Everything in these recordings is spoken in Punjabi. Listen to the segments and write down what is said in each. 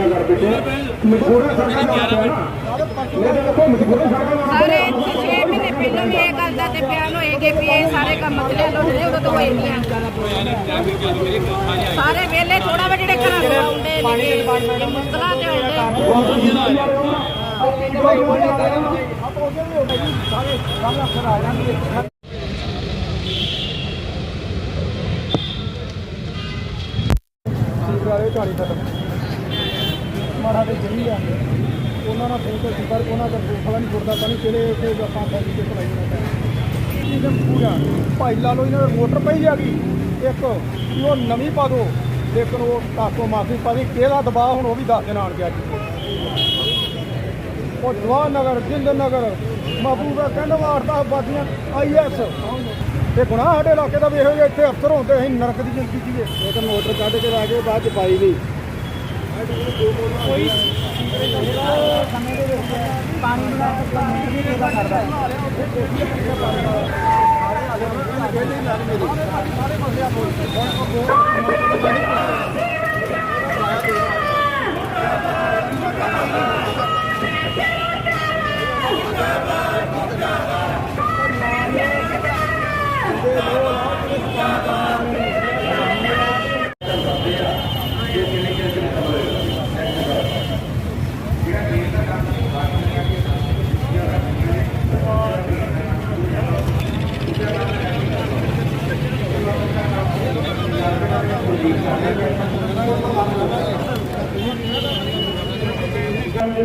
ਬੇਨਤੀਆਂ ਕਰ ਦਿੱਤੇ ਮਜਬੂਰਾਂ ਸਰਕਾਰ ਦਾ ਦੇਖੋ ਸਰਕਾਰ ਸਾਰੇ 6 ਮਹੀਨੇ ਪਹਿਲਾਂ ਵੀ ਇਹ ਗੱਲ ਦਾ ਤੇ ਬਿਆਨ ਹੋਏਗੇ ਵੀ ਇਹ ਸਾਰੇ ਕੰਮ ਮਸਲੇ ਹੱਲ ਹੋਣੇ ਉਦੋਂ ਤਾਂ ਹੋਏ ਨਹੀਂ ਆ। ਸਾਰੇ ਵੇਲੇ ਥੋੜਾ ਵਾ ਜਿਹੜੇ ਘਰਾਂ ਨੂੰ ਆਉਂਦੇ ਨੇ ਮੁਸਤਲਾ ਤੇ ਆਉਂਦੇ। ਵਾਲੇ ਝਾੜੀ ਖਤਮ ਮਾੜਾ ਤੇ ਜਮੀ ਜਾਂਦੇ ਉਹਨਾਂ ਨਾਲ ਫੋਨ ਤੇ ਪਰ ਉਹਨਾਂ ਦਾ ਫਲਾ ਨਹੀਂ ਜੁੜਦਾ ਤਾਂ ਨਹੀਂ ਕਿਹੜੇ ਉੱਥੇ ਆਪਾਂ ਫੈਸਲੇ ਤੇ ਚਲਾਈ ਜਾਂਦਾ। ਇਹ ਪੂਰਾ। ਭਾਈ ਲਾ ਇਹਨਾਂ ਦਾ ਮੋਟਰ ਪਈ ਆ ਗਈ। ਇੱਕ ਉਹ ਨਵੀਂ ਪਾ ਦੋ। ਲੇਕਿਨ ਉਹ ਕਾਸੋ ਮਾਫੀ ਪਾ ਦੀ। ਦਬਾਅ ਹੁਣ ਉਹ ਵੀ ਦੱਸ ਦੇਣ ਆਣ ਗਿਆ ਅੱਜ। ਉਹ ਜਵਾਨ ਨਗਰ ਜਿੰਦ ਨਗਰ ਮਹਬੂਬਾ ਕਹਿੰਦਾ ਵਾਰਤਾ ਬਾਦੀਆਂ ਆਈਐਸ ਇਹ ਗੁਨਾਹ ਸਾਡੇ ਇਲਾਕੇ ਦਾ ਵੇਖੋ ਜੇ ਇੱਥੇ ਅਫਸਰ ਹੁੰਦੇ ਅਸੀਂ ਨਰਕ ਦੀ ਜ਼ਿੰਦਗੀ ਜੀਏ। ਇਹ ਮੋਟਰ ਕੱਢ ਕੇ ਲਾ ਗਏ, ਬਾਅਦ ਚ ਪਾਈ ਗਈ ਕੋਈ ਸਮੇਂ ਦੇ ਵਿੱਚ ਪਾਣੀ ਦਾ ਕੰਮ ਨਹੀਂ ਪੂਰਾ ਕਰਦਾ ਜਿਹੜੀ ਲਾਉਂਦੇ ਆ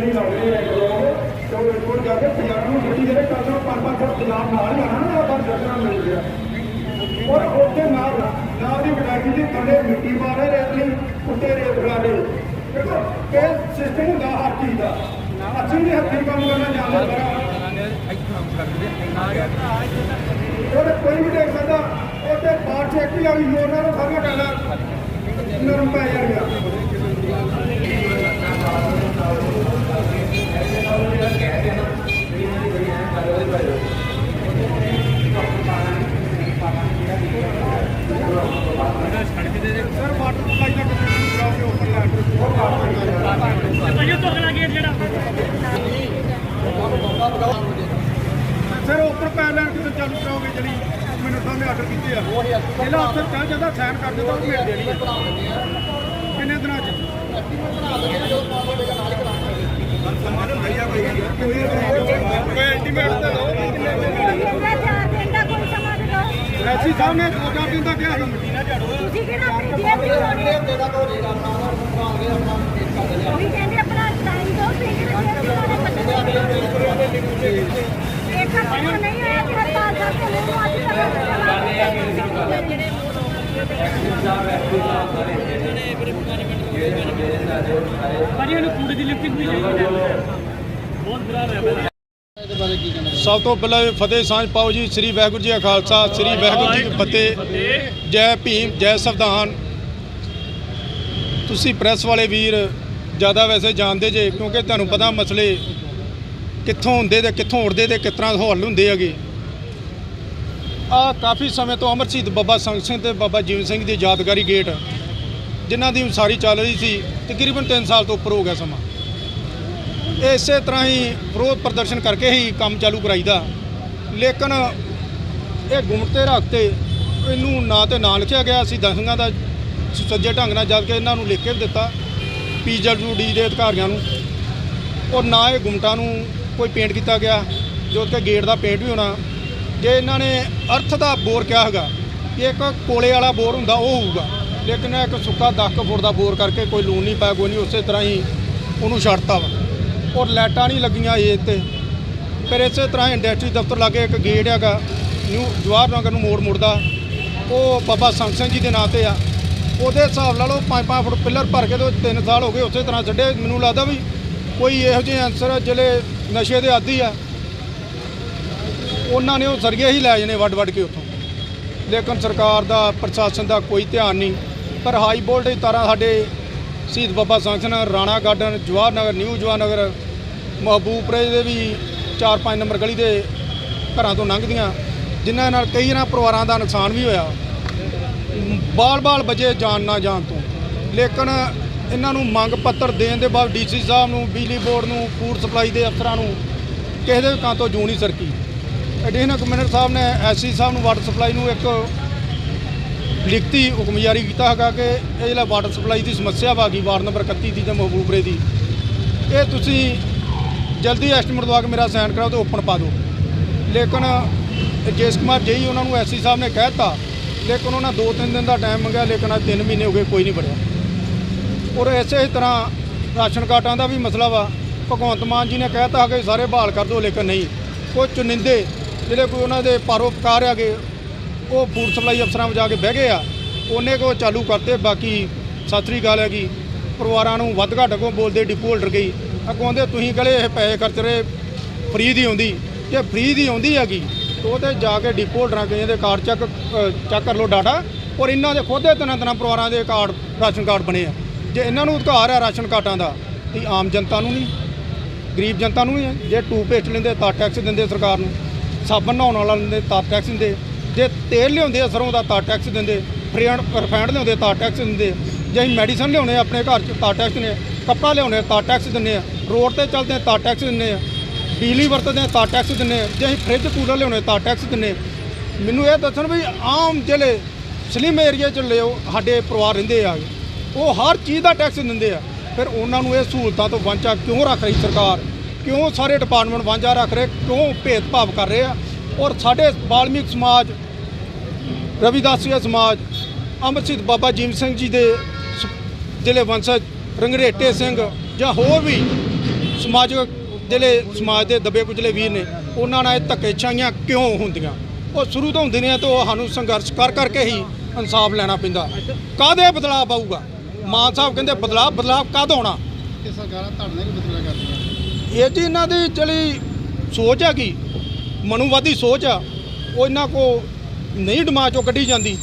ਲੋਕ ਤੇ ਉਹ ਰਿਪੋਰਟ ਕਰਕੇ ਪੰਜਾਬ ਨੂੰ ਛੱਡੀ ਜਿਹੜੇ ਕਦੋਂ ਪੰਜ ਪੰਜ ਪੰਜਾਬ ਨਾਲ ਹੀ ਨਾ ਆਪਾਂ ਦਰਸ਼ਨਾਂ ਮਿਲ ਗਿਆ। ਔਰ ਉੱਥੇ ਨਾਲ ਨਾਲ ਦੀ ਵਿਦਾਇਗੀ ਦੇ ਥੱਲੇ ਮਿੱਟੀ ਮਾਰੇ ਰੇਤ ਲਈ ਉੱਤੇ ਰੇਤ ਗਾੜੇ ਦੇਖੋ ਇਹ ਸਿਸਟਮ ਹੁੰਦਾ ਹਰ ਚੀਜ਼ ਦਾ ਅਸੀਂ ਵੀ ਹੱਥੀਂ ਕੰਮ ਕਰਨਾ ਜਾਣਦੇ ਬੜਾ ਉਹਦੇ ਕੋਈ ਵੀ ਦੇਖ ਸਕਦਾ ਉਹਦੇ ਬਾਹਰ ਚ ਇੱਕ ਹੀ ਆ ਵੀ ਜੋਰ ਨਾਲ ਸਾਰੀਆਂ ਗੱਲਾਂ ਨਰਮ ਪੈ ਜਾਣਗੀਆਂ ਸਰ ਵਾਟਰ ਸਪਲਾਈ ਦਾ ਕਨੈਕਸ਼ਨ ਕਰਾਓਗੇ ਉੱਪਰ ਸਰ ਉੱਪਰ ਕਿੱਥੇ ਚਾਲੂ ਕਰਾਓਗੇ ਜਿਹੜੀ ਮੈਨੂੰ ਸਾਹਮਣੇ ਆਰਡਰ ਕੀਤੇ ਆ ਪਹਿਲਾਂ ਅਫਸਰ ਕਹਿ ਜਾਂਦਾ ਸਾਈਨ ਕਰ ਦਿੰਦਾ ਉਹ ਮਿਲ ਦੇਣੀ ਆ ਕਿੰਨੇ ਦਿਨਾਂ ਚ ਕੋਈ ਤਾਂ ਕਿੰਨੇ ਐਸੀ ਸਾਹਿਬ ਨੇ ਦੋ ਚਾਰ ਦਿਨ ਦਾ ਕਿਹਾ ਸੀ ਤੁਸੀਂ ਕਿਹੜਾ ਆਪਣੀ ਜੇਬ ਦੀ ਹੋਣੀ ਵੀ ਕਹਿੰਦੇ ਆਪਣਾ ਟਾਈਮ ਦੋ ਤੁਸੀਂ ਕਿਹੜਾ ਜੇਬ ਦੀ ਹੋਣੀ ਇੱਕ ਹਫ਼ਤਾ ਨਹੀਂ ਹੋਇਆ ਕਿ ਹੜਤਾਲ ਦਾ ਤੇ ਨੂੰ ਅੱਜ ਸਭ ਤੋਂ ਪਹਿਲਾਂ ਫਤਿਹ ਸਾਂਝ ਪਾਓ ਜੀ, ਸ੍ਰੀ ਵਾਹਿਗੁਰੂ ਜੀ ਕਾ ਖਾਲਸਾ, ਸ੍ਰੀ ਵਾਹਿਗੁਰੂ ਜੀ ਕੀ ਫਤਿਹ। ਜੈ ਭੀਮ, ਜੈ ਸੰਵਿਧਾਨ। ਤੁਸੀਂ ਪ੍ਰੈਸ ਵਾਲੇ ਵੀਰ ਜ਼ਿਆਦਾ ਵੈਸੇ ਜਾਣਦੇ ਜੇ, ਕਿਉਂਕਿ ਤੁਹਾਨੂੰ ਪਤਾ ਮਸਲੇ ਕਿੱਥੋਂ ਹੁੰਦੇ ਤੇ ਕਿੱਥੋਂ ਉੱਡਦੇ ਤੇ ਕਿਸ ਤਰ੍ਹਾਂ ਹੱਲ ਹੁੰਦੇ ਹੈਗੇ। ਆ ਕਾਫੀ ਸਮੇਂ ਤੋਂ ਅਮਰ ਬਾਬਾ ਸੰਗ ਸਿੰਘ ਤੇ ਬਾਬਾ ਜੀਵਨ ਸਿੰਘ ਦੀ ਯਾਦਗਾਰੀ ਗੇਟ, ਜਿਨ੍ਹਾਂ ਦੀ ਉਸਾਰੀ ਚੱਲ ਰਹੀ ਸੀ, ਤਕਰੀਬਨ 3 ਸਾਲ ਤੋਂ ਉੱਪਰ ਹੋ ਗਿਆ ਸਮਾਂ। ਇਹ ਇਸੇ ਤਰ੍ਹਾਂ ਹੀ ਵਿਰੋਧ ਪ੍ਰਦਰਸ਼ਨ ਕਰਕੇ ਹੀ ਕੰਮ ਚਾਲੂ ਕਰਾਈਦਾ। ਲੇਕਿਨ ਇਹ ਗੁੰਮਟੇ ਤੇ ਰੱਖ ਤੇ ਇਹਨੂੰ ਨਾ ਤੇ ਨਾਂ ਲਿਖਿਆ ਗਿਆ। ਸੀ ਦਸੰਗਾਂ ਦਾ ਸੁਚੱਜੇ ਢੰਗ ਨਾਲ ਜਦ ਕਿ ਇਹਨਾਂ ਨੂੰ ਲਿਖ ਕੇ ਵੀ ਦਿੱਤਾ ਪੀਡਬਲਯੂਡੀ ਦੇ ਅਧਿਕਾਰੀਆਂ ਨੂੰ। ਔਰ ਨਾ ਇਹ ਗੁੰਮਟਾਂ ਨੂੰ ਕੋਈ ਪੇਂਟ ਕੀਤਾ ਗਿਆ, ਜੋ ਕਿ ਗੇਟ ਦਾ ਪੇਂਟ ਵੀ ਹੋਣਾ। ਜੇ ਇਹਨਾਂ ਨੇ ਅਰਥ ਦਾ ਬੋਰ ਕਿਹਾ ਹੈਗਾ ਕਿ ਇੱਕ ਕੋਲੇ ਵਾਲਾ ਬੋਰ ਹੁੰਦਾ, ਉਹ ਹੋਊਗਾ। ਲੇਕਿਨ ਇੱਕ ਸੁੱਕਾ 10 ਫੁੱਟ ਦਾ ਬੋਰ ਕਰਕੇ ਕੋਈ ਲੂਣ ਨਹੀਂ ਪਾਇਆ, ਕੋਈ ਨਹੀਂ, ਉਸੇ ਤਰ੍ਹਾਂ ਹੀ ਉਹਨੂੰ ਛੱਡਤਾ ਵਾ। ਔਰ ਲਾਈਟਾਂ ਨਹੀਂ ਲੱਗੀਆਂ ਇਹ ਤੇ। ਫਿਰ ਇਸੇ ਤਰ੍ਹਾਂ ਇੰਡਸਟਰੀ ਦਫ਼ਤਰ ਲਾਗੇ ਇੱਕ ਗੇਟ ਹੈਗਾ, ਨਿਊ ਜਵਾਹਰ ਨਗਰ ਨੂੰ ਮੋੜ ਮੁੜਦਾ। ਉਹ ਬਾਬਾ ਸੰਗ ਸਿੰਘ ਜੀ ਦੇ ਨਾਂ ਤੇ ਆ। ਉਹਦੇ ਹਿਸਾਬ ਲਾ ਲਓ 5-5 ਫੁੱਟ ਪਿੱਲਰ ਭਰ ਕੇ ਤੇ 3 ਸਾਲ ਹੋ ਗਏ, ਉਸੇ ਤਰ੍ਹਾਂ ਛੱਡੇ। ਮੈਨੂੰ ਲੱਗਦਾ ਵੀ ਕੋਈ ਇਹੋ ਜਿਹੇ ਅਨਸਰ ਜਿਹੜੇ ਨਸ਼ੇ ਦੇ ਆਦੀ ਆ। ਉਹਨਾਂ ਨੇ ਉਹ ਸਰੀਏ ਹੀ ਲੈ ਜਾਣੇ ਵੱਡ ਵੱਡ ਕੇ ਉੱਥੋਂ। ਲੇਕਿਨ ਸਰਕਾਰ ਦਾ, ਪ੍ਰਸ਼ਾਸਨ ਦਾ ਕੋਈ ਧਿਆਨ ਨਹੀਂ। ਪਰ ਹਾਈ ਵੋਲਟੇਜ ਤਾਰਾਂ ਸਾਡੇ ਸ਼ਹੀਦ ਬਾਬਾ ਸੰਗ ਰਾਣਾ ਗਾਰਡਨ, ਜਵਾਹਰ ਨਗਰ, ਨਿਊ ਜਵਾਹਰ ਨਗਰ, ਮਹਬੂਬਪੁਰੇ ਦੇ ਵੀ 4-5 ਨੰਬਰ ਗਲੀ ਦੇ ਘਰਾਂ ਤੋਂ ਲੰਘਦੀਆਂ। ਜਿਨ੍ਹਾਂ ਨਾਲ ਕਈ ਨਾ ਪਰਿਵਾਰਾਂ ਦਾ ਨੁਕਸਾਨ ਵੀ ਹੋਇਆ। ਬਾਲ-ਬਾਲ ਬਜੇ ਜਾਣ ਨਾ ਜਾਣ ਤੋਂ। ਲੇਕਿਨ ਇਹਨਾਂ ਨੂੰ ਮੰਗ ਪੱਤਰ ਦੇਣ ਦੇ ਬਾਅਦ ਡੀਸੀ ਸਾਹਿਬ ਨੂੰ, ਬਿਜਲੀ ਬੋਰਡ ਨੂੰ, ਫੂਡ ਸਪਲਾਈ ਦੇ ਅਫਸਰਾਂ ਨੂੰ ਕਿਸੇ ਦੇ ਕਾਂ ਤੋਂ ਜੂ ਨਹੀਂ ਸਰਕੀ। ਐਡੀਸ਼ਨਲ ਕਮਿਸ਼ਨਰ ਸਾਹਿਬ ਨੇ ਐਸਸੀ ਸਾਹਿਬ ਨੂੰ ਵਾਟਰ ਸਪਲਾਈ ਨੂੰ ਇੱਕ ਲਿਖਤੀ ਹੁਕਮ ਜਾਰੀ ਕੀਤਾ ਹੈਗਾ ਕਿ ਇਹ ਜਿਹੜਾ ਵਾਟਰ ਸਪਲਾਈ ਦੀ ਸਮੱਸਿਆ ਵਾ ਗਈ ਵਾਰਡ ਨੰਬਰ 31 ਦੀ ਤੇ ਮਹਬੂਬਰੇ ਦੀ, ਇਹ ਤੁਸੀਂ ਜਲਦੀ ਐਸਟੀਮੇਟ ਦਵਾ ਕੇ ਮੇਰਾ ਸਾਈਨ ਕਰਾਓ ਤੇ ਓਪਨ ਪਾ ਦਿਓ। ਲੇਕਿਨ ਜੇਸ ਕੁਮਾਰ ਜੇਈ ਉਹਨਾਂ ਨੂੰ ਐਸਸੀ ਸਾਹਿਬ ਨੇ ਕਹਿ ਦਿੱਤਾ, ਲੇਕਿਨ ਉਹਨਾਂ 2-3 ਦਿਨ ਦਾ ਟਾਈਮ ਮੰਗਿਆ, ਲੇਕਿਨ ਅੱਜ 3 ਮਹੀਨੇ ਹੋ ਗਏ ਕੋਈ ਨਹੀਂ ਬਣਿਆ ਔਰ ਇਸੇ ਤਰ੍ਹਾਂ ਰਾਸ਼ਨ ਕਾਰਡਾਂ ਦਾ ਵੀ ਮਸਲਾ ਵਾ। ਭਗਵੰਤ ਮਾਨ ਜੀ ਨੇ ਕਹਿਤਾ ਕਿ ਸਾਰੇ ਬਹਾਲ ਕਰ ਦਿਓ, ਲੇਕਿਨ ਨਹੀਂ। ਕੋਈ ਚੁਣਿੰਦੇ ਜਿਹੜੇ ਕੋਈ ਉਹਨਾਂ ਦੇ ਪਰਉਪਕਾਰ ਹੈਗੇ, ਉਹ ਫੂਡ ਸਪਲਾਈ ਅਫਸਰਾਂ ਵਿੱਚ ਜਾ ਕੇ ਬਹਿ ਗਏ ਆ। ਉਹਨੇ ਕੋ ਚਾਲੂ ਕਰਤੇ, ਬਾਕੀ ਸਤਿ ਸ੍ਰੀ ਅਕਾਲ ਹੈਗੀ। ਪਰਿਵਾਰਾਂ ਨੂੰ ਵੱਧ ਘੱਟ ਕੋ ਬੋਲਦੇ ਡਿਪੂ ਹੋਲਡਰ ਗਈ। ਅੱਗੋਂ ਦੇ ਤੁਸੀਂ ਗਲੇ ਇਹ ਪੈਸੇ ਖਰਚ ਰਹੇ ਫ੍ਰੀ ਦੀ ਆਉਂਦੀ ਜੇ ਫ੍ਰੀ ਦੀ ਆਉਂਦੀ ਹੈਗੀ, ਤਾਂ ਉਹ ਤੇ ਜਾ ਕੇ ਡਿਪੂ ਹੋਲਡਰਾਂ ਕਈਆਂ ਦੇ ਕਾਰਡ ਚੈੱਕ ਚੈੱਕ ਕਰ ਲਓ ਡਾਟਾ ਔਰ ਇਹਨਾਂ ਦੇ ਖੁਦ ਦੇ ਤਿੰਨਾਂ ਤਿੰਨਾਂ ਪਰਿਵਾਰਾਂ ਦੇ ਕਾਰਡ ਰਾਸ਼ਨ ਕਾਰਡ ਬਣੇ ਆ। ਜੇ ਇਹਨਾਂ ਨੂੰ ਅਧਿਕਾਰ ਹੈ ਰਾਸ਼ਨ ਕਾਰਡਾਂ ਦਾ, ਤੇ ਆਮ ਜਨਤਾ ਨੂੰ ਨਹੀਂ, ਗਰੀਬ ਜਨਤਾ ਨੂੰ ਵੀ ਹੈ ਜੇ ਟੂਪੇਸਟ ਲੈਂਦੇ ਤਾਂ ਟੈਕਸ ਦਿੰਦੇ ਸਰਕਾਰ ਨੂੰ। ਸਾਬਣ ਨਹਾਉਣ ਵਾਲਾ ਲੈਂਦੇ ਤਾਂ ਟੈਕਸ ਦਿੰਦੇ। ਜੇ ਤੇਲ ਲਿਆਉਂਦੇ ਆ ਸਰੋਂ ਦਾ ਤਾਂ ਟੈਕਸ ਦਿੰਦੇ। ਫਰੀਆਂਡ ਰਿਫਾਈਂਡ ਲਿਆਉਂਦੇ ਤਾਂ ਟੈਕਸ ਦਿੰਦੇ। ਜੇ ਅਸੀਂ ਮੈਡੀਸਨ ਲਿਆਉਣੇ ਆਪਣੇ ਘਰ 'ਚ ਤਾਂ ਟੈਕਸ ਦਿੰਦੇ ਕੱਪੜਾ ਲਿਆਉਣੇ ਆ ਤਾਂ ਟੈਕਸ ਦਿੰਦੇ ਆ। ਰੋਡ ਤੇ ਚੱਲਦੇ ਤਾਂ ਟੈਕਸ ਦਿੰਦੇ ਆ। ਬਿਜਲੀ ਵਰਤਦੇ ਆ ਤਾਂ ਟੈਕਸ ਦਿੰਦੇ ਆ। ਜੇ ਅਸੀਂ ਫ੍ਰਿਜ ਕੂਲਰ ਲਿਆਉਣੇ ਤਾਂ ਟੈਕਸ ਦਿੰਦੇ ਮੈਨੂੰ ਇਹ ਦੱਸਣ ਵੀ ਆਮ ਜਿਹੜੇ ਸਲਿਮ ਏਰੀਆ 'ਚ ਲਿਓ, ਸਾਡੇ ਪਰਿਵਾਰ ਰਹਿੰਦੇ ਆ। ਉਹ ਹਰ ਚੀਜ਼ ਦਾ ਟੈਕਸ ਦਿੰਦੇ ਆ। ਫਿਰ ਉਹਨਾਂ ਨੂੰ ਇਹ ਸਹੂਲਤਾਂ ਤੋਂ ਵਾਂਚਾ ਕਿਉਂ ਰੱਖ ਰਹੀ ਸਰਕਾਰ? ਕਿਉਂ ਸਾਰੇ ਡਿਪਾਰਟਮੈਂਟ ਵਾਂਝਾ ਰੱਖ ਰਹੇ, ਕਿਉਂ ਭੇਦਭਾਵ ਕਰ ਰਹੇ ਆ? ਔਰ ਸਾਡੇ ਬਾਲਮੀਕ ਸਮਾਜ ਰਵਿਦਾਸੀਆ ਸਮਾਜ, ਅੰਮ੍ਰਿਤਸਰ ਬਾਬਾ ਜੀਮ ਸਿੰਘ ਜੀ ਦੇ ਜ਼ਿਲ੍ਹੇ ਜਿਹੜੇ ਵੰਸ਼ਜ, ਰੰਗਰੇਟੇ ਸਿੰਘ ਜਾਂ ਹੋਰ ਵੀ ਸਮਾਜਿਕ ਜਿਹੜੇ ਸਮਾਜ ਦੇ ਦਬੇ ਕੁਚਲੇ ਵੀਰ ਨੇ, ਉਹਨਾਂ ਨਾਲ ਇਹ ਧੱਕੇਸ਼ਾਹੀਆਂ ਕਿਉਂ ਹੁੰਦੀਆਂ? ਉਹ ਸ਼ੁਰੂ ਤੋਂ ਹੁੰਦੀਆਂ ਨੇ ਤੇ ਉਹ ਸਾਨੂੰ ਸੰਘਰਸ਼ ਕਰ ਕਰਕੇ ਹੀ ਇਨਸਾਫ ਲੈਣਾ ਪੈਂਦਾ। ਕਾਹਦੇ ਬਦਲਾਅ ਆਊਗਾ? ਮਾਨ ਸਾਹਿਬ ਕਹਿੰਦੇ ਬਦਲਾਅ ਬਦਲਾਅ ਕਦ ਆਉਣਾ? ਕਿ ਸਰਕਾਰਾਂ ਧੜਨੇ ਵੀ ਬਦਲਾ ਕਰਦੀਆਂ ਇਹ ਜੀ ਇਹਨਾਂ ਦੀ ਜਿਹੜੀ ਸੋਚ ਹੈਗੀ ਮਨੂਵਾਦੀ ਸੋਚ ਆ। ਉਹ ਇਹਨਾਂ ਕੋ ਨਹੀਂ ਦਿਮਾਗ ਚੋਂ ਕੱਢੀ ਜਾਂਦੀ।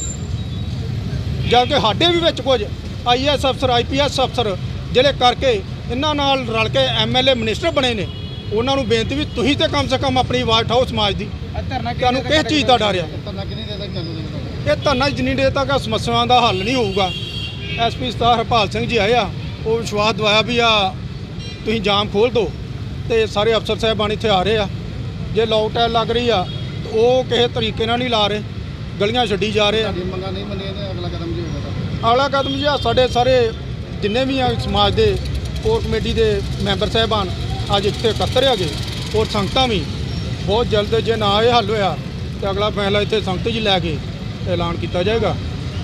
ਜਦ ਕਿ ਸਾਡੇ ਵੀ ਵਿੱਚ ਕੁਝ ਆਈਐਸ ਅਫਸਰ ਆਈਪੀਐਸ ਅਫਸਰ ਜਿਹੜੇ ਕਰਕੇ ਇਹਨਾਂ ਨਾਲ ਰਲ ਕੇ ਐਮਐਲਏ ਮਿਨਿਸਟਰ ਬਣੇ ਨੇ ਉਹਨਾਂ ਨੂੰ ਬੇਨਤੀ ਵੀ ਤੁਸੀਂ ਤੇ ਕਮ ਸੇ ਕਮ ਆਪਣੀ ਆਵਾਜ਼ ਉਠਾਓ ਸਮਾਜ ਦੀ। ਤੁਹਾਨੂੰ ਕਿਸ ਚੀਜ਼ ਦਾ ਡਰ ਆ? ਧਰਨਾ ਇਹ ਧਰਨਾ ਜਿੰਨੀ ਦੇਰ ਤੱਕ ਸਮੱਸਿਆਵਾਂ ਦਾ ਹੱਲ ਨਹੀਂ ਹੋਊਗਾ। ਐਸਪੀ ਸਤਾਰ ਹਰਪਾਲ ਸਿੰਘ ਜੀ ਆਏ ਆ ਉਹ ਵਿਸ਼ਵਾਸ ਦਵਾਇਆ ਵੀ ਆ ਤੁਸੀਂ ਜਾਮ ਖੋਲ ਦਿਓ। ਤੇ ਸਾਰੇ ਅਫਸਰ ਸਾਹਿਬਾਨ ਇੱਥੇ ਆ ਰਹੇ ਆ। ਜੇ ਲੋਕਟੈਲ ਲੱਗ ਰਹੀ ਆ ਉਹ ਕਿਸੇ ਤਰੀਕੇ ਨਾਲ ਨਹੀਂ ਲਾ ਰਹੇ। ਗਲੀਆਂ ਛੱਡੀ ਜਾ ਰਹੇ ਆ। ਮੰਗਾਂ ਨਹੀਂ ਮੰਨੀਆਂ ਤੇ ਅਗਲਾ ਕਦਮ? ਅਗਲਾ ਜੀ ਆ ਸਾਡੇ ਸਾਰੇ ਜਿੰਨੇ ਵੀ ਆ ਸਮਾਜ ਦੇ ਕੋਰ ਕਮੇਟੀ ਦੇ ਮੈਂਬਰ ਸਾਹਿਬਾਨ ਅੱਜ ਇੱਥੇ ਇਕੱਤਰ ਹੈਗੇ। ਔਰ ਸੰਗਤਾਂ ਵੀ ਬਹੁਤ ਜਲਦ ਜੇ ਨਾ ਇਹ ਹੱਲ ਹੋਇਆ ਤੇ ਅਗਲਾ ਫੈਸਲਾ ਇੱਥੇ ਸੰਗਤ ਜੀ ਲੈ ਕੇ ਐਲਾਨ ਕੀਤਾ ਜਾਏਗਾ।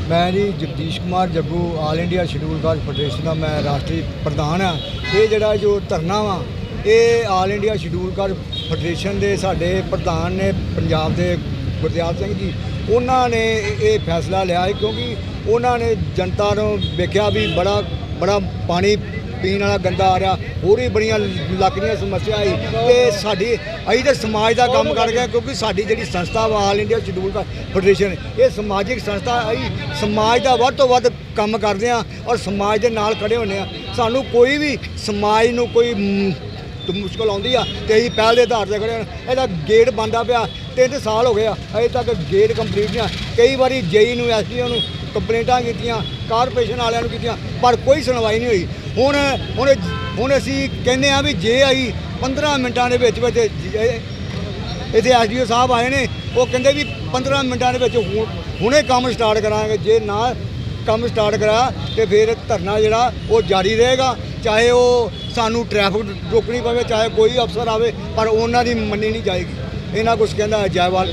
ਮੈਂ ਜੀ Jagdish Kumar Jaggu all India schedule caste federation ਦਾ ਮੈਂ ਰਾਸ਼ਟਰੀ ਪ੍ਰਧਾਨ ਆ। ਇਹ ਜਿਹੜਾ ਜੋ ਧਰਨਾ ਵਾ ਇਹ all India schedule caste federation ਦੇ ਸਾਡੇ ਪ੍ਰਧਾਨ ਨੇ ਪੰਜਾਬ ਦੇ ਗੁਰਦਿਆਲ ਸਿੰਘ ਜੀ, ਉਹਨਾਂ ਨੇ ਇਹ ਫੈਸਲਾ ਲਿਆ ਹੈ ਕਿਉਂਕਿ ਉਹਨਾਂ ਨੇ ਜਨਤਾ ਨੂੰ ਵੇਖਿਆ ਵੀ ਬੜਾ ਬੜਾ ਪਾਣੀ ਪੀਣ ਵਾਲਾ ਗੰਦਾ ਆ ਰਿਹਾ, ਹੋਰ ਵੀ ਬੜੀਆਂ ਲੱਕ ਦੀਆਂ ਸਮੱਸਿਆ ਆਈ ਤੇ ਸਾਡੀ ਅਸੀਂ ਤਾਂ ਸਮਾਜ ਦਾ ਕੰਮ ਕਰ ਗਏ ਕਿਉਂਕਿ ਸਾਡੀ ਜਿਹੜੀ ਸੰਸਥਾ ਵਾ all India schedule caste federation ਇਹ ਸਮਾਜਿਕ ਸੰਸਥਾ ਅਸੀਂ ਸਮਾਜ ਦਾ ਵੱਧ ਤੋਂ ਵੱਧ ਕੰਮ ਕਰਦੇ ਆ ਔਰ ਸਮਾਜ ਦੇ ਨਾਲ ਖੜੇ ਹੁੰਦੇ ਆ ਸਾਨੂੰ ਕੋਈ ਵੀ ਸਮਾਜ ਨੂੰ ਕੋਈ ਮੁਸ਼ਕਲ ਆਉਂਦੀ ਆ ਤੇ ਅਸੀਂ ਪਹਿਲ ਦੇ ਆਧਾਰ ਤੇ ਖੜੇ ਹਾਂ ਇਹਦਾ ਗੇਟ ਬੰਦਾ ਪਿਆ। ਤਿੰਨ ਸਾਲ ਹੋ ਗਏ ਆ। ਅਜੇ ਤੱਕ ਗੇਟ ਕੰਪਲੀਟ ਨਹੀਂ ਆ। ਕਈ ਵਾਰੀ ਜੇਈ ਨੂੰ ਐਸਡੀਓ ਨੂੰ ਕੰਪਲੇਂਟਾਂ ਕੀਤੀਆਂ, ਕਾਰਪੋਰੇਸ਼ਨ ਵਾਲਿਆਂ ਨੂੰ ਕੀਤੀਆਂ, ਪਰ ਕੋਈ ਸੁਣਵਾਈ ਨਹੀਂ ਹੋਈ। ਹੁਣ ਹੁਣ ਹੁਣ ਅਸੀਂ ਕਹਿੰਦੇ ਆ ਵੀ ਜੇ ਅਸੀਂ 15 ਮਿੰਟਾਂ ਦੇ ਵਿੱਚ ਵਿੱਚ ਜੇ ਇੱਥੇ ਐਸਡੀਓ ਸਾਹਿਬ ਆਏ ਨੇ, ਉਹ ਕਹਿੰਦੇ ਵੀ 15 ਮਿੰਟਾਂ ਦੇ ਵਿੱਚ ਹੁਣ- ਹੁਣੇ ਕੰਮ ਸਟਾਰਟ ਕਰਾਂਗੇ। ਜੇ ਨਾ ਕੰਮ ਸਟਾਰਟ ਕਰਾ ਤੇ ਫਿਰ ਧਰਨਾ ਜਿਹੜਾ ਉਹ ਜਾਰੀ ਰਹੇਗਾ। ਚਾਹੇ ਉਹ ਸਾਨੂੰ ਟ੍ਰੈਫਿਕ ਰੋਕਣੀ ਪਵੇ, ਚਾਹੇ ਕੋਈ ਅਫਸਰ ਆਵੇ, ਪਰ ਉਹਨਾਂ ਦੀ ਮੰਨੀ ਨਹੀਂ ਜਾਏਗੀ। ਇਹਨਾਂ ਕੁਝ ਕਹਿੰਦਾ ਜੈਵਾਲ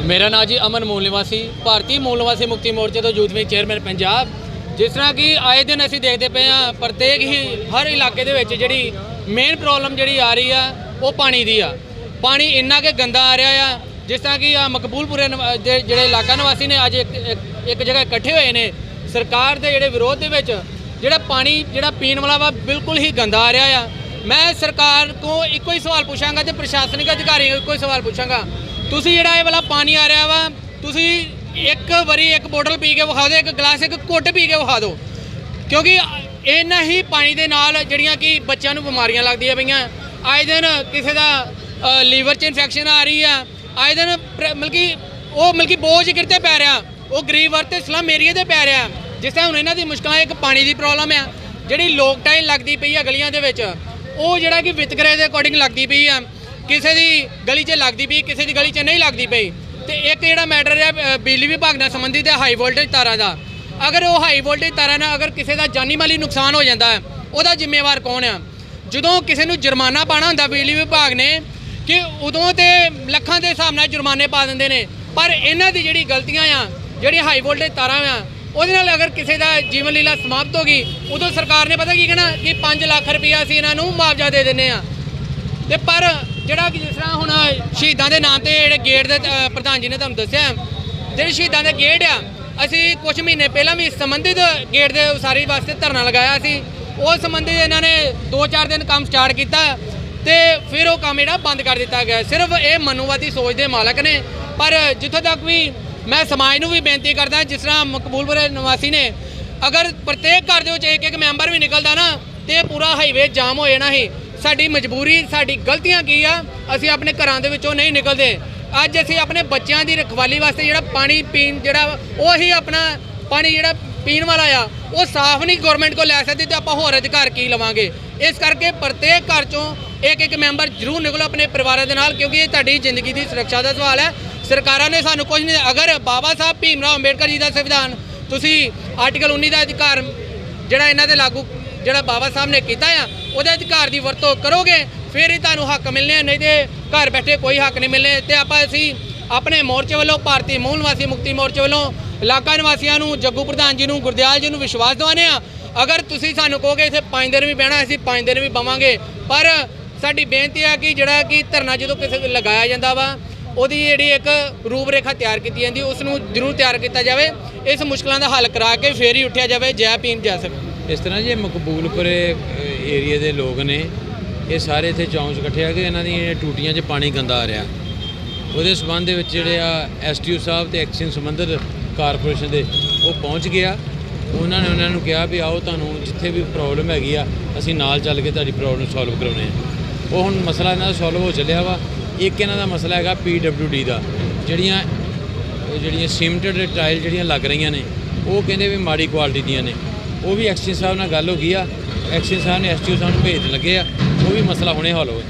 ਮੇਰਾ ਨਾਮ ਜੀ ਅਮਨ ਮੂਲ ਨਿਵਾਸੀ। ਭਾਰਤੀ ਮੂਲ ਨਿਵਾਸੀ ਮੁਕਤੀ ਮੋਰਚੇ ਤੋਂ ਯੂਥ ਵਿੰਗ ਚੇਅਰਮੈਨ ਪੰਜਾਬ। ਜਿਸ ਤਰ੍ਹਾਂ ਕਿ ਆਏ ਦਿਨ ਅਸੀਂ ਦੇਖਦੇ ਪਏ ਹਾਂ, ਪ੍ਰਤੇਕ ਹੀ ਹਰ ਇਲਾਕੇ ਦੇ ਵਿੱਚ ਜਿਹੜੀ ਮੇਨ ਪ੍ਰੋਬਲਮ ਜਿਹੜੀ ਆ ਰਹੀ ਆ, ਉਹ ਪਾਣੀ ਦੀ ਆ। ਪਾਣੀ ਇੰਨਾ ਕਿ ਗੰਦਾ ਆ ਰਿਹਾ ਆ, ਜਿਸ ਤਰ੍ਹਾਂ ਕਿ ਆ ਮਕਬੂਲਪੁਰੇ ਨਿਵਾ- ਦੇ ਜਿਹੜੇ ਇਲਾਕਾ ਨਿਵਾਸੀ ਨੇ, ਅੱਜ ਇੱਕ- ਇੱਕ ਜਗ੍ਹਾ ਇਕੱਠੇ ਹੋਏ ਨੇ। ਸਰਕਾਰ ਦੇ ਜਿਹੜੇ ਵਿਰੋਧ ਦੇ ਵਿੱਚ ਜਿਹੜਾ ਪਾਣੀ ਜਿਹੜਾ ਪੀਣ ਵਾਲਾ ਵਾ ਬਿਲਕੁਲ ਹੀ ਗੰਦਾ ਆ ਰਿਹਾ ਆ। ਮੈਂ ਸਰਕਾਰ ਕੋ ਇੱਕੋ ਹੀ ਸਵਾਲ ਪੁੱਛਾਂਗਾ ਤੇ ਪ੍ਰਸ਼ਾਸਨਿਕ ਅਧਿਕਾਰੀਆਂ ਕੋਲ ਇੱਕੋ ਹੀ ਸਵਾਲ ਪੁੱਛਾਂਗਾ। ਤੁਸੀਂ ਜਿਹੜਾ ਇਹ ਵਾਲਾ ਪਾਣੀ ਆ ਰਿਹਾ ਵਾ, ਤੁਸੀਂ ਇੱਕ ਵਾਰੀ ਇੱਕ ਬੋਟਲ ਪੀ ਕੇ ਵਿਖਾ ਦਿਓ, ਇੱਕ ਗਲਾਸ, ਇੱਕ ਘੁੱਟ ਪੀ ਕੇ ਵਿਖਾ ਦਿਓ। ਕਿਉਂਕਿ ਇਹਨਾਂ ਹੀ ਪਾਣੀ ਦੇ ਨਾਲ ਜਿਹੜੀਆਂ ਕਿ ਬੱਚਿਆਂ ਨੂੰ ਬਿਮਾਰੀਆਂ ਲੱਗਦੀਆਂ ਪਈਆਂ। ਆਏ ਦਿਨ ਕਿਸੇ ਦਾ ਲੀਵਰ 'ਚ ਇਨਫੈਕਸ਼ਨ ਆ ਰਹੀ ਆ। ਆਏ ਦਿਨ ਪ੍ਰ- ਮਤਲਬ ਕਿ ਉਹ ਮਤਲਬ ਕਿ ਬੋਝ ਕਿਰਤੇ ਪੈ ਰਿਹਾ? ਉਹ ਗਰੀਬ ਵਰਗ ਤੇ ਸਲਮ ਏਰੀਆ ਤੇ ਪੈ ਰਿਹਾ। ਜਿਸ ਤਰ੍ਹਾਂ ਹੁਣ ਇਹਨਾਂ ਦੀ ਮੁਸ਼ਕਲਾਂ, ਇੱਕ ਪਾਣੀ ਦੀ ਪ੍ਰੋਬਲਮ ਆ, ਜਿਹੜੀ ਲੋਕ ਟਾਈਲ ਲੱਗਦੀ ਪਈ ਆ ਗਲੀਆਂ ਦੇ ਵਿੱਚ, ਉਹ ਜਿਹੜਾ ਕਿ ਵਿਤਕਰੇ ਦੇ ਅਕੋਰਡਿੰਗ ਲੱਗਦੀ ਪਈ ਆ, ਕਿਸੇ ਦੀ ਗਲੀ 'ਚ ਲੱਗਦੀ ਪਈ, ਕਿਸੇ ਦੀ ਗਲੀ 'ਚ ਨਹੀਂ ਲੱਗਦੀ ਪਈ। ਤੇ ਇੱਕ ਜਿਹੜਾ ਮੈਟਰ ਹੈ ਬਿਜਲੀ ਵਿਭਾਗ ਨਾਲ ਸੰਬੰਧਿਤ ਹੈ ਹਾਈ ਵੋਲਟੇਜ ਤਾਰਾਂ ਦਾ। ਅਗਰ ਉਹ ਹਾਈ ਵੋਲਟੇਜ ਤਾਰਾਂ ਨਾਲ ਅਗਰ ਕਿਸੇ ਦਾ ਜਾਨੀ ਮਾਲੀ ਨੁਕਸਾਨ ਹੋ ਜਾਂਦਾ ਹੈ ਉਹਦਾ ਜ਼ਿੰਮੇਵਾਰ ਕੌਣ ਆ? ਜਦੋਂ ਕਿਸੇ ਨੂੰ ਜੁਰਮਾਨਾ ਪਾਣਾ ਹੁੰਦਾ, ਬਿਜਲੀ ਵਿਭਾਗ ਨੇ, ਕਿ ਉਦੋਂ ਤੇ ਲੱਖਾਂ ਦੇ ਹਿਸਾਬ ਨਾਲ ਜੁਰਮਾਨੇ ਪਾ ਦਿੰਦੇ ਨੇ, ਪਰ ਇਹਨਾਂ ਦੀ ਜਿਹੜੀ ਗਲਤੀਆਂ ਆ ਜਿਹੜੀ ਹਾਈ ਵੋਲਟੇਜ ਤਾਰਾਂ ਆ ਉਹਦੇ ਨਾਲ ਅਗਰ ਕਿਸੇ ਦਾ ਜੀਵਨ ਲੀਲਾ ਸਮਾਪਤ ਹੋ ਗਈ, ਉਦੋਂ ਸਰਕਾਰ ਨੇ ਪਤਾ ਕੀ ਕਹਿਣਾ ਕਿ 5 ਲੱਖ ਰੁਪਇਆ ਅਸੀਂ ਇਹਨਾਂ ਨੂੰ ਮੁਆਵਜ਼ਾ ਦੇ ਦਿੰਨੇ ਆ ਤੇ ਪਰ ਜਿਹੜਾ ਕਿ ਜਿਸ ਤਰ੍ਹਾਂ ਹੁਣ ਸ਼ਹੀਦਾਂ ਦੇ ਨਾਮ ਤੇ ਜਿਹੜੇ ਗੇਟ ਦੇ ਪ੍ਰਧਾਨ ਜੀ ਨੇ ਤੁਹਾਨੂੰ ਦੱਸਿਆ, ਜਿਹੜੇ ਸ਼ਹੀਦਾਂ ਦੇ ਗੇਟ ਆ, ਅਸੀਂ ਕੁਝ ਮਹੀਨੇ ਪਹਿਲਾਂ ਵੀ ਸੰਬੰਧਿਤ ਗੇਟ ਦੇ ਉਸਾਰੀ ਵਾਸਤੇ ਧਰਨਾ ਲਗਾਇਆ ਸੀ। ਉਹ ਸੰਬੰਧੀ ਇਹਨਾਂ ਨੇ 2-4 ਦਿਨ ਕੰਮ ਸਟਾਰਟ ਕੀਤਾ ਤੇ ਫਿਰ ਉਹ ਕੰਮ ਜਿਹੜਾ ਬੰਦ ਕਰ ਦਿੱਤਾ ਗਿਆ। ਸਿਰਫ ਇਹ ਮਨੋਵਾਦੀ ਸੋਚ ਦੇ ਮਾਲਕ ਨੇ। ਪਰ ਜਿੱਥੋਂ ਤੱਕ ਵੀ ਮੈਂ ਸਮਾਜ ਨੂੰ ਵੀ ਬੇਨਤੀ ਕਰਦਾ, ਜਿਸ ਤਰ੍ਹਾਂ ਮਕਬੂਲਪੁਰ ਨਿਵਾਸੀ ਨੇ, ਅਗਰ ਪ੍ਰਤੇਕ ਘਰ ਦੇ ਵਿੱਚ ਇੱਕ ਇੱਕ ਮੈਂਬਰ ਵੀ ਨਿਕਲਦਾ ਨਾ, ਤੇ ਪੂਰਾ ਹਾਈਵੇ ਜਾਮ ਹੋ ਜਾਣਾ ਸੀ। ਸਾਡੀ ਮਜਬੂਰੀ, ਸਾਡੀ ਗਲਤੀਆਂ ਕੀ ਆ, ਅਸੀਂ ਆਪਣੇ ਘਰਾਂ ਦੇ ਵਿੱਚੋਂ ਨਹੀਂ ਨਿਕਲਦੇ। ਅੱਜ ਅਸੀਂ ਆਪਣੇ ਬੱਚਿਆਂ ਦੀ ਰਖਵਾਲੀ ਵਾਸਤੇ ਜਿਹੜਾ ਪਾਣੀ ਪੀਣ, ਜਿਹੜਾ ਉਹ ਹੀ ਆਪਣਾ ਪਾਣੀ ਜਿਹੜਾ ਪੀਣ ਵਾਲਾ ਆ, ਉਹ ਸਾਫ਼ ਨਹੀਂ ਗਵਰਨਮੈਂਟ ਕੋਲ ਲੈ ਸਕਦੀ ਤੇ ਆਪਾਂ ਹੋਰ ਅਧਿਕਾਰ ਕੀ ਲਵਾਂਗੇ। ਇਸ ਕਰਕੇ ਪ੍ਰਤੇਕ ਘਰ ਚੋਂ ਇੱਕ ਇੱਕ ਮੈਂਬਰ ਜ਼ਰੂਰ ਨਿਕਲੋ ਆਪਣੇ ਪਰਿਵਾਰਾਂ ਦੇ ਨਾਲ, ਕਿਉਂਕਿ ਇਹ ਤੁਹਾਡੀ ਜ਼ਿੰਦਗੀ ਦੀ ਸੁਰੱਖਿਆ ਦਾ ਸਵਾਲ ਹੈ। ਸਰਕਾਰਾਂ ਨੇ ਸਾਨੂੰ ਕੁਝ ਨਹੀਂ ਅਗਰ ਬਾਬਾ ਸਾਹਿਬ ਭੀਮ ਰਾਓ ਅੰਬੇਡਕਰ ਜੀ ਦਾ ਸੰਵਿਧਾਨ ਤੁਸੀਂ ਆਰਟੀਕਲ 19 ਦਾ ਅਧਿਕਾਰ ਜਿਹੜਾ ਇਹਨਾਂ ਦੇ ਲਾਗੂ ਜਿਹੜਾ ਬਾਬਾ ਸਾਹਿਬ ਨੇ ਕੀਤਾ ਆ, ਉਹਦੇ ਅਧਿਕਾਰ ਦੀ ਵਰਤੋਂ ਕਰੋਗੇ, ਫਿਰ ਹੀ ਤੁਹਾਨੂੰ ਹੱਕ ਮਿਲਨੇ ਆ, ਨਹੀਂ ਤੇ ਘਰ ਬੈਠੇ ਕੋਈ ਹੱਕ ਨਹੀਂ ਮਿਲਨੇ ਤੇ ਆਪਾਂ ਅਸੀਂ ਆਪਣੇ ਮੋਰਚੇ ਵੱਲੋਂ ਭਾਰਤੀ ਮੂਲ ਨਿਵਾਸੀ ਮੁਕਤੀ ਮੋਰਚੇ ਵੱਲੋਂ ਇਲਾਕਾ ਨਿਵਾਸੀਆਂ ਨੂੰ, ਜੱਗੂ ਪ੍ਰਧਾਨ ਜੀ ਨੂੰ, ਗੁਰਦਿਆਲ ਜੀ ਨੂੰ ਵਿਸ਼ਵਾਸ ਦਿਵਾਉਂਦੇ ਆ। ਅਗਰ ਤੁਸੀਂ ਸਾਨੂੰ ਕਹੋਗੇ ਇੱਥੇ 5 ਦਿਨ ਵੀ ਬਹਿਣਾ, ਅਸੀਂ 5 ਦਿਨ ਵੀ ਬਵਾਂਗੇ। ਪਰ ਸਾਡੀ ਬੇਨਤੀ ਹੈ ਕਿ ਜਿਹੜਾ ਕਿ ਧਰਨਾ ਜਦੋਂ ਕਿਸੇ ਲਗਾਇਆ ਜਾਂਦਾ ਵਾ ਉਹਦੀ ਜਿਹੜੀ ਇੱਕ ਰੂਪਰੇਖਾ ਤਿਆਰ ਕੀਤੀ ਜਾਂਦੀ ਉਸ ਨੂੰ ਜ਼ਰੂਰ ਤਿਆਰ ਕੀਤਾ ਜਾਵੇ। ਇਸ ਮੁਸ਼ਕਲਾਂ ਦਾ ਹੱਲ ਕਰਾ ਕੇ ਫੇਰ ਹੀ ਉੱਠਿਆ ਜਾਵੇ, ਜੈ ਭੀਮ, ਜੈ ਸਕ ਇਸ ਤਰ੍ਹਾਂ ਜੇ ਮਕਬੂਲਪੁਰੇ ਏਰੀਆ ਦੇ ਲੋਕ ਨੇ, ਇਹ ਸਾਰੇ ਇੱਥੇ ਚੌਂਚ ਇਕੱਠੇ ਆ ਕਿ ਇਹਨਾਂ ਦੀਆਂ ਟੂਟੀਆਂ 'ਚ ਪਾਣੀ ਗੰਦਾ ਆ ਰਿਹਾ। ਉਹਦੇ ਸਬੰਧ ਦੇ ਵਿੱਚ ਜਿਹੜੇ ਆ ਐਸਟੀਓ ਸਾਹਿਬ ਤੇ ਐਕਸ਼ਨ ਸੰਬੰਧਿਤ ਕਾਰਪੋਰੇਸ਼ਨ ਦੇ, ਉਹ ਪਹੁੰਚ ਗਿਆ। ਉਹਨਾਂ ਨੇ ਉਹਨਾਂ ਨੂੰ ਕਿਹਾ ਵੀ ਆਓ ਤੁਹਾਨੂੰ ਜਿੱਥੇ ਵੀ ਪ੍ਰੋਬਲਮ ਹੈਗੀ ਆ, ਅਸੀਂ ਨਾਲ ਚੱਲ ਕੇ ਤੁਹਾਡੀ ਪ੍ਰੋਬਲਮ ਸੋਲਵ ਕਰਾਉਣੇ ਆ ਉਹ ਹੁਣ ਮਸਲਾ ਇਹਨਾਂ ਦਾ ਸੋਲਵ ਹੋ ਚੱਲਿਆ ਵਾ। ਇੱਕ ਇਹਨਾਂ ਦਾ ਮਸਲਾ ਹੈਗਾ ਡੀ ਦਾ। ਜਿਹੜੀਆਂ ਜਿਹੜੀਆਂ ਸੀਮਟਡ ਟਾਇਲ ਜਿਹੜੀਆਂ ਲੱਗ ਰਹੀਆਂ ਨੇ, ਉਹ ਕਹਿੰਦੇ ਵੀ ਮਾੜੀ ਕੁਆਲਿਟੀ ਦੀਆਂ ਨੇ। ਉਹ ਵੀ ਐਕਸ਼ਨ ਸਾਹਿਬ ਨਾਲ ਗੱਲ ਹੋ ਗਈ ਆ। ਐਕਸ਼ਨ ਸਾਹਿਬ ਨੇ ਐਸਟੀਓ ਸਾਹਿਬ ਨੂੰ ਭੇਜ ਲੱਗੇ ਆ। ਉਹ ਵੀ ਮਸਲਾ ਹੁਣੇ ਹੱਲ ਹੋ